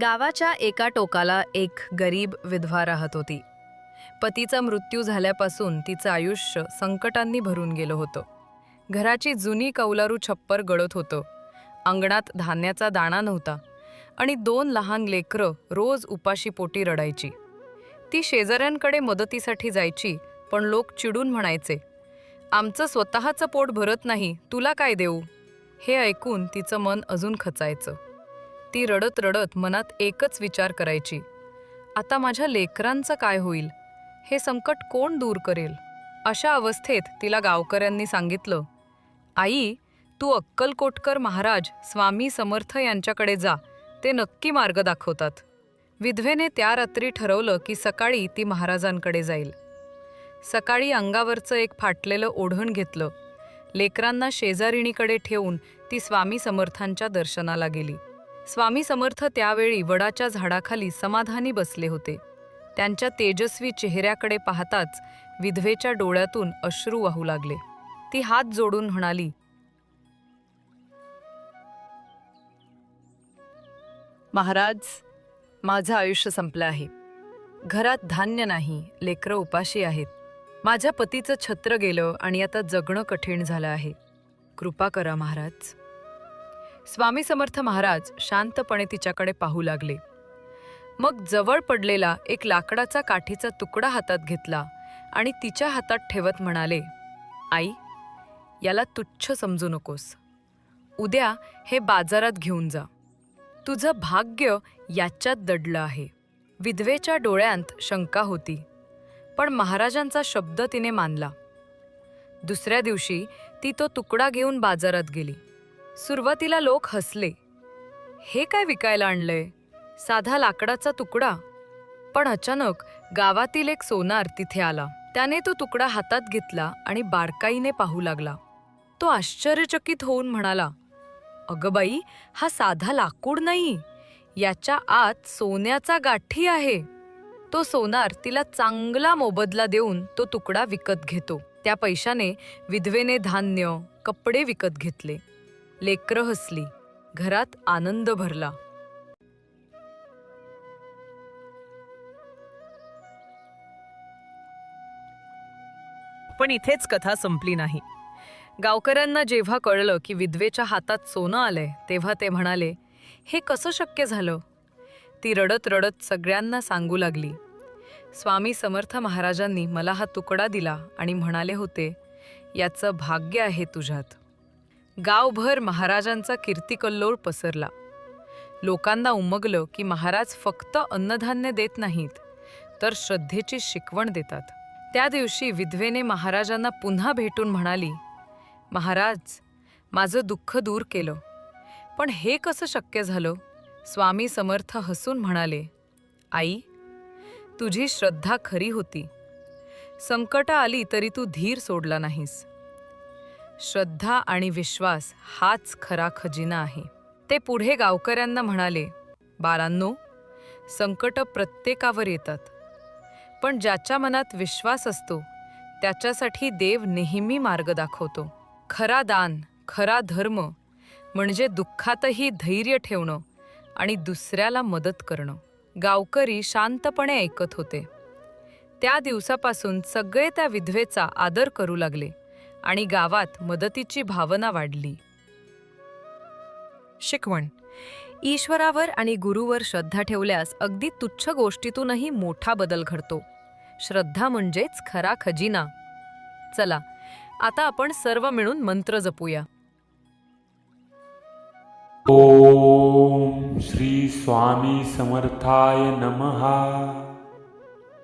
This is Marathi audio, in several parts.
गावाच्या एका टोकाला एक गरीब विधवा राहत होती. पतीचा मृत्यू झाल्यापासून तिचं आयुष्य संकटांनी भरून गेलं होतं. घराची जुनी कौलारू छप्पर गळत होतं. अंगणात धान्याचा दाणा नव्हता आणि दोन लहान लेकरं रोज उपाशी पोटी रडायची. ती शेजाऱ्यांकडे मदतीसाठी जायची पण लोक चिडून म्हणायचे आमचं स्वतःचं पोट भरत नाही तुला काय देऊ? हे ऐकून तिचं मन अजून खचायचं. ती रडत रडत मनात एकच विचार करायची. आता माझ्या लेकरांचं काय होईल? हे संकट कोण दूर करेल? अशा अवस्थेत तिला गावकऱ्यांनी सांगितलं आई तू अक्कलकोटकर महाराज स्वामी समर्थ यांच्याकडे जा. ते नक्की मार्ग दाखवतात. विधवेने त्या रात्री ठरवलं की सकाळी ती महाराजांकडे जाईल. सकाळी अंगावरचं एक फाटलेलं ओढण घेतलं. लेकरांना शेजारिणीकडे ठेवून ती स्वामी समर्थांच्या दर्शनाला गेली. स्वामी समर्थ त्यावेळी वडाच्या झाडाखाली समाधानी बसले होते. त्यांच्या तेजस्वी चेहऱ्याकडे पाहताच विधवेच्या डोळ्यातून अश्रू वाहू लागले. ती हात जोडून म्हणाली महाराज माझं आयुष्य संपलं आहे. घरात धान्य नाही लेकरं उपाशी आहेत. माझ्या पतीचं छत्र गेलं आणि आता जगणं कठीण झालं आहे. कृपा करा महाराज. स्वामी समर्थ महाराज शांतपणे तिच्याकडे पाहू लागले. मग जवळ पडलेला एक लाकडाचा काठीचा तुकडा हातात घेतला आणि तिच्या हातात ठेवत म्हणाले आई याला तुच्छ समजू नकोस. उद्या हे बाजारात घेऊन जा. तुझं भाग्य याच्यात दडलं आहे. विधवेच्या डोळ्यांत शंका होती पण महाराजांचा शब्द तिने मानला. दुसऱ्या दिवशी ती तो तुकडा घेऊन बाजारात गेली. सुरुवातीला लोक हसले. हे काय विकायला आणलंय? साधा लाकडाचा तुकडा? पण अचानक गावातील एक सोनार तिथे आला. त्याने तो तुकडा हातात घेतला आणि बारकाईने पाहू लागला. तो आश्चर्यचकित होऊन म्हणाला अगं बाई हा साधा लाकूड नाही. याच्या आत सोन्याचा गाठी आहे. तो सोनार तिला चांगला मोबदला देऊन तो तुकडा विकत घेतो. त्या पैशाने विधवेने धान्य कपडे विकत घेतले. लेकरं हसली. घरात आनंद भरला. पण इथेच कथा संपली नाही. गावकऱ्यांना जेव्हा कळलं की विधवेच्या हातात सोनं आलंय तेव्हा ते म्हणाले हे कसं शक्य झालं? ती रडत रडत सगळ्यांना सांगू लागली. स्वामी समर्थ महाराजांनी मला हा तुकडा दिला आणि म्हणाले होते याचं भाग्य आहे तुझ्यात. गावभर महाराजांचा कीर्तिकल्लोळ पसरला. लोकांना उमगलं की महाराज फक्त अन्नधान्य देत नाहीत तर श्रद्धेची शिकवण देतात. त्या दिवशी विधवेने महाराजांना पुन्हा भेटून म्हणाली महाराज माझं दुःख दूर केलं. पण हे कसं शक्य झालं? स्वामी समर्थ हसून म्हणाले आई तुझी श्रद्धा खरी होती. संकट आली तरी तू धीर सोडला नाहीस. श्रद्धा आणि विश्वास हाच खरा खजिना आहे. ते पुढे गावकऱ्यांना म्हणाले बारांनो संकट प्रत्येकावर येतात. पण ज्याच्या मनात विश्वास असतो त्याच्यासाठी देव नेहमी मार्ग दाखवतो. खरा दान खरा धर्म म्हणजे दुःखातही धैर्य ठेवणं आणि दुसऱ्याला मदत करणं. गावकरी शांतपणे ऐकत होते. त्या दिवसापासून सगळे त्या विधवेचा आदर करू लागले. आणि गावात मदतीची भावना वाढली. शिकवण. ईश्वरावर आणि गुरुवर श्रद्धा ठेवल्यास अगदी तुच्छ गोष्टीतूनही मोठा बदल घडतो. श्रद्धा म्हणजेच खरा खजिना. चला आता आपण सर्व मिळून मंत्र जपूया. ओम श्री स्वामी समर्थाय नमः.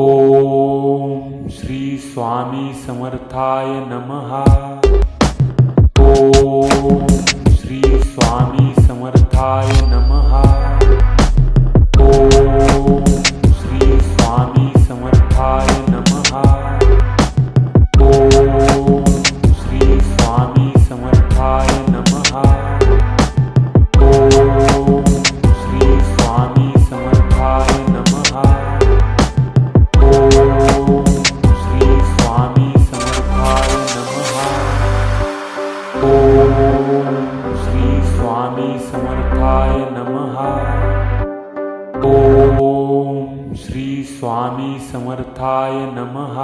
ओम श्री स्वामी समर्थाय नमः. ओम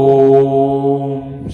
ओम